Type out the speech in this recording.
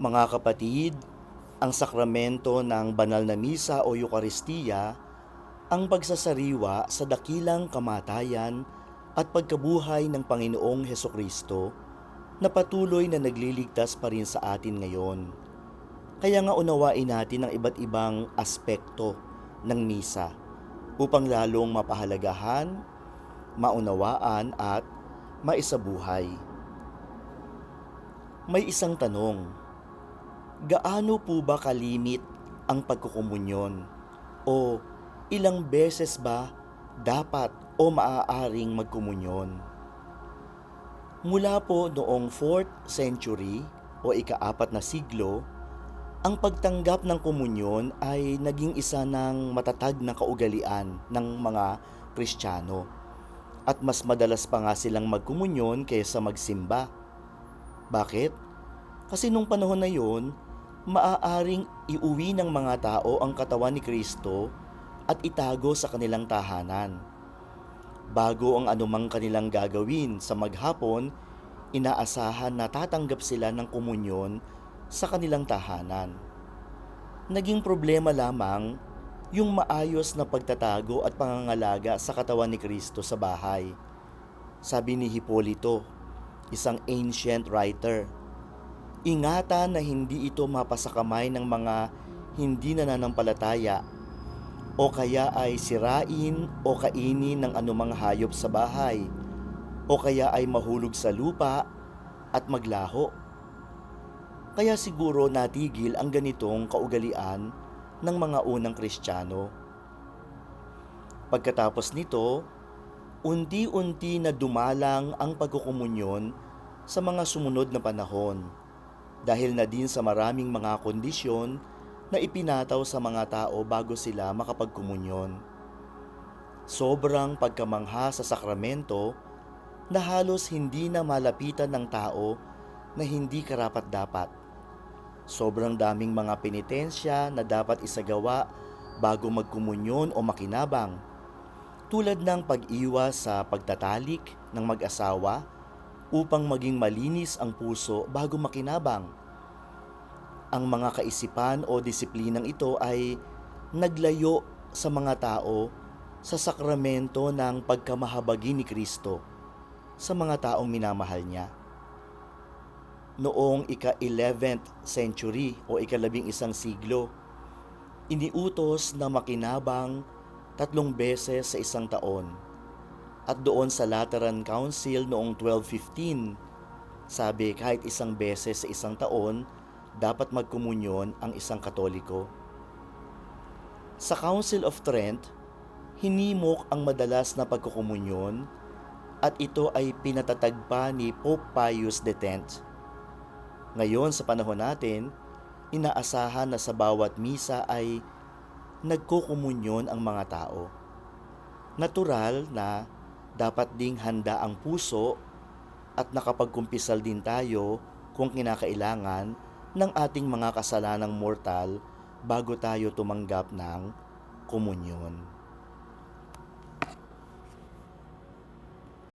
Mga kapatid, ang sakramento ng banal na misa o Eukaristiya ang pagsasariwa sa dakilang kamatayan at pagkabuhay ng Panginoong Heso Kristo na patuloy na nagliligtas pa rin sa atin ngayon. Kaya nga unawain natin ang iba't ibang aspekto ng misa upang lalong mapahalagahan, maunawaan at maisabuhay. May isang tanong, gaano po ba kalimit ang pagkukumunyon? O ilang beses ba dapat o maaaring magkumunyon? Mula po noong 4th century o ika-apat na siglo, ang pagtanggap ng komunyon ay naging isa ng matatag na kaugalian ng mga Kristiyano. At mas madalas pa nga silang magkumunyon kaysa magsimba. Bakit? Kasi nung panahon na yon, maaaring iuwi ng mga tao ang katawan ni Kristo at itago sa kanilang tahanan. Bago ang anumang kanilang gagawin sa maghapon, inaasahan na tatanggap sila ng komunyon sa kanilang tahanan. Naging problema lamang yung maayos na pagtatago at pangangalaga sa katawan ni Kristo sa bahay. Sabi ni Hipolito, isang ancient writer, ingatan na hindi ito mapasakamay ng mga hindi nananampalataya o kaya ay sirain o kainin ng anumang hayop sa bahay o kaya ay mahulog sa lupa at maglaho. Kaya siguro natigil ang ganitong kaugalian ng mga unang Kristiyano. Pagkatapos nito, unti-unti na dumalang ang pagkukumunyon sa mga sumunod na panahon dahil na din sa maraming mga kondisyon na ipinataw sa mga tao bago sila makapagkumunyon. Sobrang pagkamangha sa sakramento na halos hindi na malapitan ng tao na hindi karapat-dapat. Sobrang daming mga penitensya na dapat isagawa bago magkumunyon o makinabang. Tulad ng pag-iwas sa pagtatalik ng mag-asawa upang maging malinis ang puso bago makinabang. Ang mga kaisipan o disiplinang ito ay naglayo sa mga tao sa sakramento ng pagkamahabagi ni Kristo sa mga taong minamahal niya noong ika-11th century o ikalabing isang siglo. Iniutos na makinabang tatlong beses sa isang taon. At doon sa Lateran Council noong 1215, sabi kahit isang beses sa isang taon, dapat magkumunyon ang isang katoliko. Sa Council of Trent, hinimok ang madalas na pagkukumunyon at ito ay pinatatag pa ni Pope Pius X. Ngayon sa panahon natin, inaasahan na sa bawat misa ay nagkukumunyon ang mga tao. Natural na dapat ding handa ang puso at nakapagkumpisal din tayo kung kinakailangan ng ating mga kasalanang mortal bago tayo tumanggap ng komunyon.